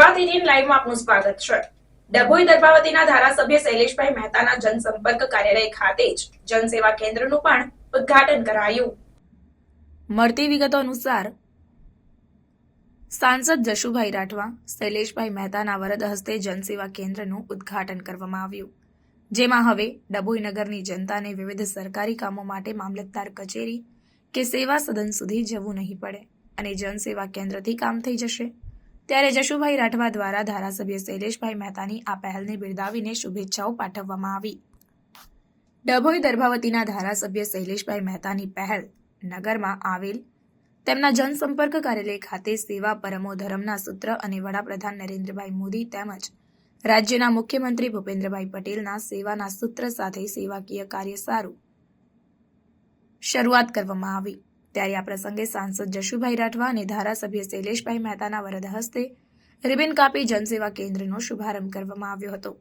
ગુજરાત લાઈવમાં આપનું સ્વાગત છે. ડભોઈ દર્ભાવતીના ધારાસભ્ય શૈલેષભાઈ મહેતાના જનસંપર્ક કાર્યાલય ખાતે જ જનસેવા કેન્દ્રનું પણ ઉદ્ઘાટન કરાયું. મળતી વિગતો અનુસાર સાંસદ જશુભાઈ રાઠવા, શૈલેષભાઈ મહેતાના વરદ હસ્તે જનસેવા કેન્દ્રનું ઉદ્ઘાટન કરવામાં આવ્યું. જેમાં હવે ડભોઈ નગરની જનતાને વિવિધ સરકારી કામો માટે મામલતદાર કચેરી કે સેવા સદન સુધી જવું નહીં પડે અને જનસેવા કેન્દ્રથી કામ થઈ જશે. ત્યારે જશુભાઈ રાઠવા દ્વારા ધારાસભ્ય શૈલેષભાઈ મહેતાની આ પહેલને બિરદાવીને શુભેચ્છાઓ પાઠવવામાં આવી. ડભોઈ દર્ભાવતીના ધારાસભ્ય શૈલેષભાઈ મહેતાની પહેલ નગરમાં આવેલ તેમના જનસંપર્ક કાર્યાલય ખાતે સેવા પરમો ધર્મના સૂત્ર અને વડાપ્રધાન નરેન્દ્રભાઈ મોદી તેમજ રાજ્યના મુખ્યમંત્રી ભૂપેન્દ્રભાઈ પટેલના સેવાના સૂત્ર સાથે સેવાકીય કાર્ય સારું શરૂઆત કરવામાં આવી. ત્યારે આ પ્રસંગે સાંસદ જશુભાઈ રાઠવા અને ધારાસભ્ય શૈલેષભાઈ મહેતાના વરદ હસ્તે રિબિન કાપી જનસેવા કેન્દ્રનો શુભારંભ કરવામાં આવ્યો હતો.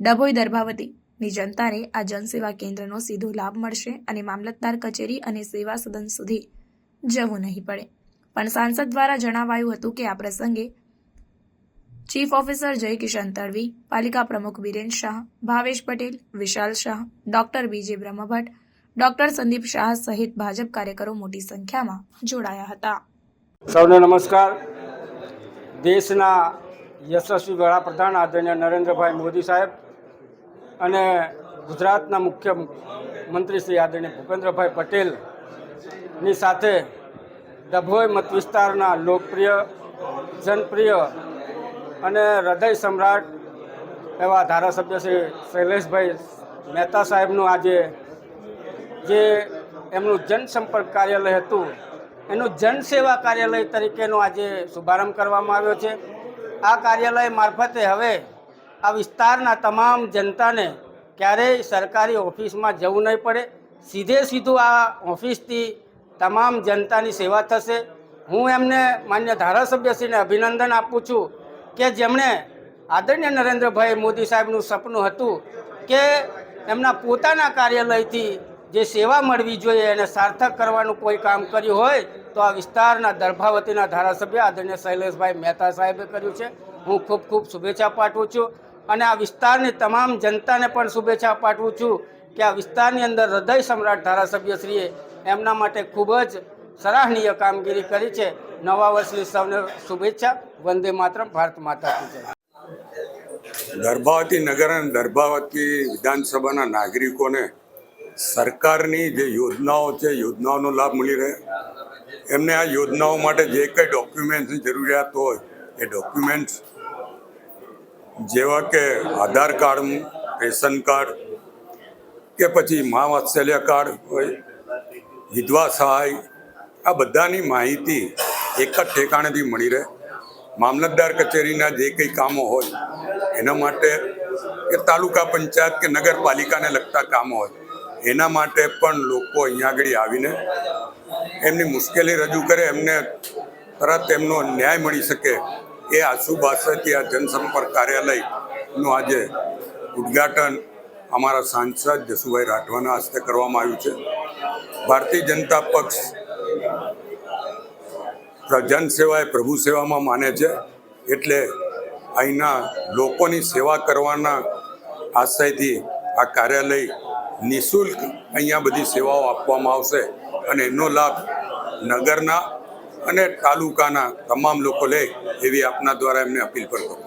ડભોઈ દર્ભાવતીની જનતાને આ જનસેવા કેન્દ્રનો સીધો લાભ મળશે અને મામલતદાર કચેરી અને સેવા સદન સુધી જવું નહીં પડે. પણ સાંસદ દ્વારા જણાવાયું હતું કે આ પ્રસંગે ચીફ ઓફિસર જય કિશન તડવી, પાલિકા પ્રમુખ Biren Shah, Bhavesh Patel, Vishal Shah, doctor B J Brahmbhatt doctor Sandeep Shah સહિત ભાજપ કાર્યકરો મોટી સંખ્યામાં જોડાયા હતા. સૌને નમસ્કાર. દેશના યશસ્વી વડાપ્રધાન આદરણીય નરેન્દ્રભાઈ મોદી સાહેબ અને ગુજરાતના મુખ્ય મંત્રી શ્રી આદરણીય ભૂપેન્દ્રભાઈ પટેલની સાથે ડભોઈ મત વિસ્તારના લોકપ્રિય, જનપ્રિય અને હૃદય સમ્રાટ એવા ધારાસભ્ય શ્રી શૈલેષભાઈ મહેતા સાહેબનું આજે જે એમનું જનસંપર્ક કાર્યાલય હતું, એનું જનસેવા કાર્યાલય તરીકેનો આજે શુભારંભ કરવામાં આવ્યો છે. આ કાર્યાલય મારફતે હવે આ વિસ્તારના તમામ જનતાને ક્યારેય સરકારી ઓફિસમાં જવું નહીં પડે. સીધે સીધું આ ઓફિસથી તમામ જનતાની સેવા થશે. હું એમને માન્ય ધારાસભ્યશ્રીને અભિનંદન આપું છું કે જેમણે આદરણીય નરેન્દ્રભાઈ મોદી સાહેબનું સપનું હતું કે એમના પોતાના કાર્યાલયથી જે સેવા મળવી જોઈએ એને સાર્થક કરવાનું કોઈ કામ કર્યું હોય, તો આ વિસ્તારના દર્ભાવતીના ધારાસભ્ય આદરણીય શૈલેષભાઈ મહેતા સાહેબે કર્યું છે. હું ખૂબ ખૂબ શુભેચ્છા પાઠવું છું અને આ વિસ્તારની તમામ જનતાને પણ શુભેચ્છા પાઠવું છું કે આ વિસ્તારની અંદર હૃદય સમ્રાટ ધારાસભ્યશ્રીએ એમના માટે ખૂબ જ સરાહનીય કામગીરી કરી છે. નવા વર્ષની સૌને શુભેચ્છા. વંદે માતરમ. ભારત માતા જય. દર્ભાવતી નગર અને દર્ભાવતી વિધાનસભાના નાગરિકોને સરકારની જે યોજનાઓ છે, યોજનાઓનો લાભ મળી રહે. એમને આ યોજનાઓ માટે જે કંઈ ડોક્યુમેન્ટ્સની જરૂરિયાત હોય, એ ડોક્યુમેન્ટ્સ જેવા કે આધાર કાર્ડ, રેશન કાર્ડ કે પછી મા વાત્સલ્ય કાર્ડ હોય, વિધવા સહાય, આ બધાની માહિતી એક જ ઠેકાણેથી મળી રહે. મામલતદાર કચેરીના જે કંઈ કામો હોય, એના માટે કે તાલુકા પંચાયત કે નગરપાલિકાને લગતા કામો હોય એના માટે પણ લોકો અહીંયા આગળ આવીને એમની મુશ્કેલી રજૂ કરે, એમને તરત એમનો ન્યાય મળી શકે એ આશુભાષાથી આ જનસંપર્ક કાર્યાલયનું આજે ઉદ્ઘાટન અમારા સાંસદ જસુભાઈ રાઠવાના હસ્તે કરવામાં આવ્યું છે. ભારતીય જનતા પક્ષ જન સેવા એ પ્રભુ સેવામાં માને છે, એટલે અહીંના લોકોની સેવા કરવાના આશયથી આ કાર્યાલય નિઃશુલ્ક અહીંયા બધી સેવાઓ આપવામાં આવશે અને એનો લાભ નગરના અને તાલુકાના તમામ લોકો લે એવી આપના દ્વારા એમને અપીલ પર કરું